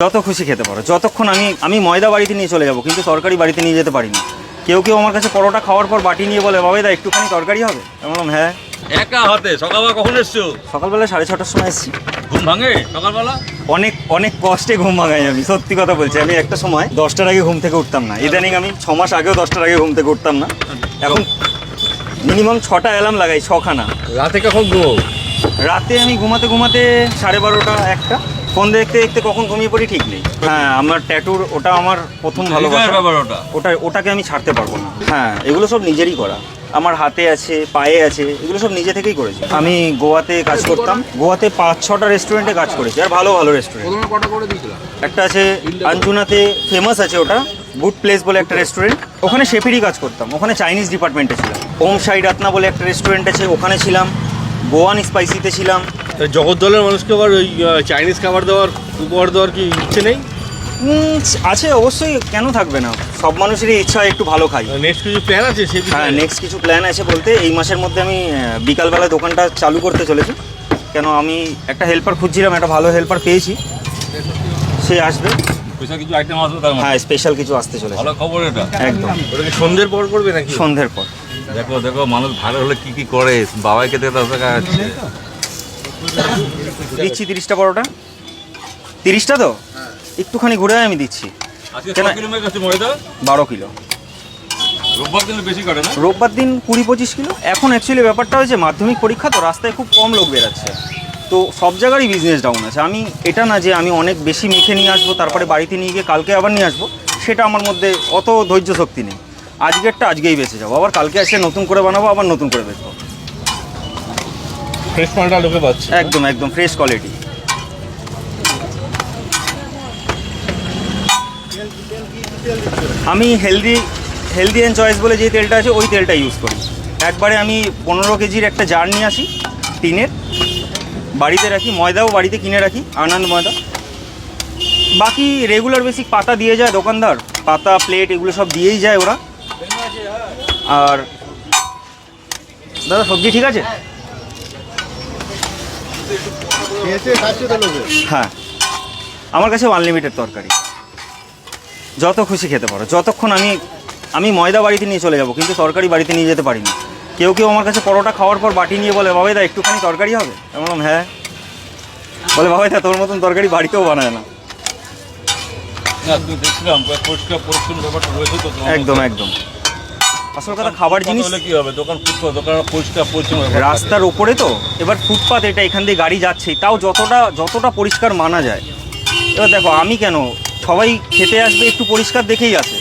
যত খুশি খেতে পারো। যতক্ষণ আমি আমি ময়দা বাড়িতে নিয়ে চলে যাব কিন্তু তরকারি বাড়িতে নিয়ে যেতে পারি না কেউ কেউ আমার কাছে পরোটা খাওয়ার পর বাটি নিয়ে বলে বাবাই দা একটুখানি তরকারি হবে? আমি বললাম হ্যাঁ। একা হাতে? সকালবেলা কখন এসছো? সকালবেলা সাড়ে ছটার সময় এসেছি। ঘুম ভাঙে সকালবেলা? অনেক অনেক কষ্টে ঘুম ভাঙাই আমি সত্যি কথা বলছি। আমি একটা সময় দশটার আগে ঘুম থেকে উঠতাম না। ইদানিং আমি ছ মাস আগেও দশটার আগে ঘুম থেকে উঠতাম না। এখন মিনিমাম ছটা অ্যালার্ম লাগাই ছখানা। রাতে কখন ঘুমো রাতে আমি ঘুমাতে ঘুমাতে সাড়ে বারোটা একটা। ফোন দেখতে দেখতে কখন ঘুমিয়ে পড়ি ঠিক নেই। হ্যাঁ আমার ট্যাটুর ওটা আমার প্রথম ভালোবাসা। ব্যাপার ওটা। ওটা ওটাকে আমি ছাড়তে পারব না। হ্যাঁ এগুলো সব নিজেরই করা। আমার হাতে আছে পায়ে আছে এগুলো সব নিজে থেকেই করেছি। আমি গোয়াতে কাজ করতাম। গোয়াতে পাঁচ ছটা রেস্টুরেন্টে কাজ করেছি আর ভালো ভালো রেস্টুরেন্ট একটা আছে আঞ্জুনাতে ফেমাস আছে ওটা গুড প্লেস বলে একটা রেস্টুরেন্ট ওখানে শেফেরই কাজ করতাম। ওখানে চাইনিজ ডিপার্টমেন্টে ছিলাম। ওম সাই রাতনা বলে একটা রেস্টুরেন্ট আছে ওখানে ছিলাম। গোয়ান স্পাইসিতে ছিলাম। জগদ্দলের মানুষকে আবার ওই চাইনিজ খাবার দেওয়ার উপহার দেওয়ার কি ইচ্ছে নেই? আছে অবশ্যই কেন থাকবে না? সব মানুষেরই ইচ্ছা একটু ভালো খাই। নেক্সট কিছু প্ল্যান আছে সে হ্যাঁ নেক্সট কিছু প্ল্যান আছে বলতে এই মাসের মধ্যে আমি আহ, বিকালবেলা দোকানটা চালু করতে চলেছি। কেন আমি একটা হেল্পার খুঁজছিলাম একটা ভালো হেল্পার পেয়েছি। সে আসবে। কিছু আইটেম আসবে তার হ্যাঁ স্পেশাল কিছু আসতে চলেছে। ভালো খবর এটা। একদম। ওটা সন্ধ্যের পর করবে নাকি? সন্ধ্যের পর। দেখো দেখো মানুষ ভালো হলে কি কি করে? বাবাইকে দেখে দশ টাকা আছে। দিচ্ছি তিরিশটা পরোটা। তিরিশটা তো? একটুখানি ঘুরে আমি দিচ্ছি। বারো কিলো। রোববার দিনে বেশি কাটে না? রোববার দিন কুড়ি পঁচিশ কিলো। এখন অ্যাকচুয়ালি ব্যাপারটা হয়েছে মাধ্যমিক পরীক্ষা তো রাস্তায় খুব কম লোক বেরাচ্ছে। তো সব জায়গারই বিজনেস ডাউন আছে। আমি এটা না যে আমি অনেক বেশি মেখে নিয়ে আসব তারপরে বাড়িতে নিয়ে গিয়ে কালকে আবার নিয়ে আসব সেটা আমার মধ্যে অত ধৈর্য শক্তি নেই। আজকেরটা আজকেই বেঁচে যাব। আবার কালকে এসে নতুন করে বানাবো আবার নতুন করে বেচবো। ফ্রেশ মালটা লোকে পাচ্ছে। একদম একদম ফ্রেশ কোয়ালিটি আমি হেলদি হেলদি অ্যান্ড চয়েস বলে যে তেলটা আছে, ওই তেলটা ইউজ করি। একবারে আমি পনেরো কেজির একটা জার নিয়ে আসি, টিনের। বাড়িতে রাখি, ময়দাও বাড়িতে কিনে রাখি, আনন্দ ময়দা। বাকি রেগুলার বেসিক পাতা দিয়ে যায় দোকানদার, পাতা প্লেট এগুলো সব দিয়েই যায় ওরা। আর দাদা, সবজি ঠিক আছে? হ্যাঁ। আমার কাছে আনলিমিটেড তরকারি। যত খুশি খেতে পারো। যতক্ষণ আমি আমি ময়দা বাড়িতে নিয়ে চলে যাব কিন্তু তরকারি বাড়িতে নিয়ে যেতে পারি না কেউ কেউ আমার কাছে পরোটা খাওয়ার পর বাটি নিয়ে বলে বাবাই দা একটুখানি তরকারি হবে? আমি বললাম হ্যাঁ। বলে বাবাই দা তোর মতন তরকারি বাড়িতেও বানায় না। একদম একদম। আসল কথা খাবার জিনিস হলে কি হবে? দোকান ফুটপাত দোকান পরিষ্কার পরিচ্ছন্ন রাস্তার ওপরে তো এবার ফুটপাথ এটা এখান দিয়ে গাড়ি যাচ্ছেই তাও যতটা যতটা পরিষ্কার মানা যায়। এবার দেখো আমি কেন সবাই খেতে আসবে একটু পরিষ্কার দেখেই আসে